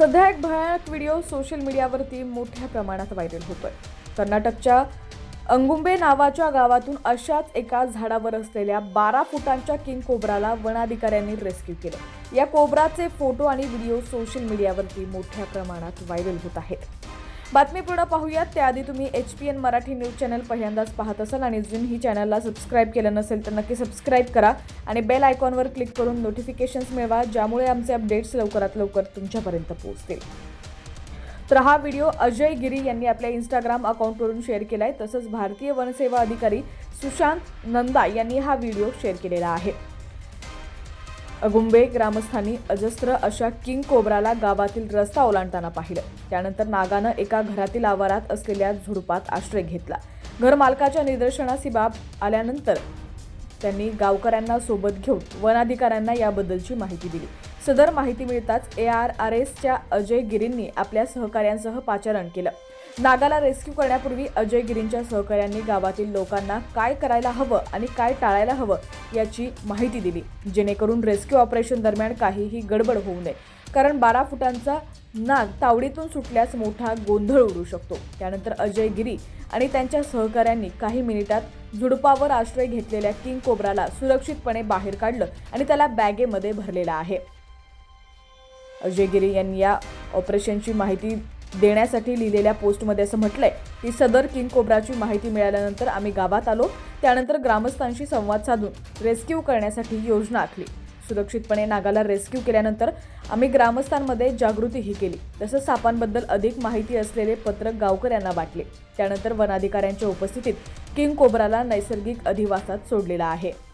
सध्या एक भयानक व्हिडिओ सोशल मीडियावरती मोठ्या प्रमाणात व्हायरल होतोय. कर्नाटकच्या अंगुंबे नावाच्या गावातून अशाच एका झाडावर असलेल्या बारा फुटांच्या किंग कोब्राला वनाधिकाऱ्यांनी रेस्क्यू केलं. या कोब्राचे फोटो आणि व्हिडिओ सोशल मीडियावरती मोठ्या प्रमाणात व्हायरल होत आहेत. बातमी पूर्ण पाहूयात. त्याआधी तुम्ही H P N Marathi news channel पहिल्यांदाच पाहत असाल आणि अजून ही चॅनलला सबस्क्राईब केलं नसेल तर नक्की सबस्क्राईब करा आणि बेल आयकॉनवर क्लिक करून नोटिफिकेशन्स मिळवा ज्यामुळे आमचे अपडेट्स लवकरात लवकर तुमच्यापर्यंत पोहोचतील. तर हा व्हिडिओ अजय गिरी यांनी आपल्या इंस्टाग्राम अकाउंटवरून शेअर केलाय. तसंच भारतीय वनसेवा अधिकारी सुशांत नंदा यांनी हा व्हिडिओ शेअर केलेला आहे. अगुंबे ग्रामस्थांनी अजस्त्र अशा किंग कोब्राला गावातील रस्ता ओलांडताना पाहिलं. त्यानंतर नागानं एका घरातील आवारात असलेल्या झुडपात आश्रय घेतला. घर मालकाच्या निदर्शनास ही बाब आल्यानंतर त्यांनी गावकऱ्यांना सोबत घेऊन वनाधिकाऱ्यांना याबद्दलची माहिती दिली. सदर माहिती मिळताच ए आर आर एसच्या अजय गिरींनी आपल्या सहकाऱ्यांसह पाचारण केलं. नागाला रेस्क्यू करण्यापूर्वी अजय गिरींच्या सहकाऱ्यांनी गावातील लोकांना काय करायला हवं आणि काय टाळायला हवं याची माहिती दिली जेणेकरून रेस्क्यू ऑपरेशन दरम्यान काहीही गडबड होऊ नये. कारण बारा फुटांचा नाग तावडीतून सुटल्यास मोठा गोंधळ उडू शकतो. त्यानंतर अजय गिरी आणि त्यांच्या सहकाऱ्यांनी काही मिनिटात झुडपावर आश्रय घेतलेल्या किंग कोब्राला सुरक्षितपणे बाहेर काढलं आणि त्याला बॅगेमध्ये भरलेला आहे. अजय गिरी यांनी या ऑपरेशनची माहिती देण्यासाठी लिहिलेल्या पोस्टमध्ये असं म्हटलंय की सदर किंग कोब्राची माहिती मिळाल्यानंतर आम्ही गावात आलो. त्यानंतर ग्रामस्थांशी संवाद साधून रेस्क्यू करण्यासाठी योजना आखली. सुरक्षितपणे नागाला रेस्क्यू केल्यानंतर आम्ही ग्रामस्थांमध्ये जागृतीही केली. तसंच सापांबद्दल अधिक माहिती असलेले पत्रक गावकऱ्यांना वाटले. त्यानंतर वनाधिकाऱ्यांच्या उपस्थितीत किंग कोब्राला नैसर्गिक अधिवासात सोडलेला आहे.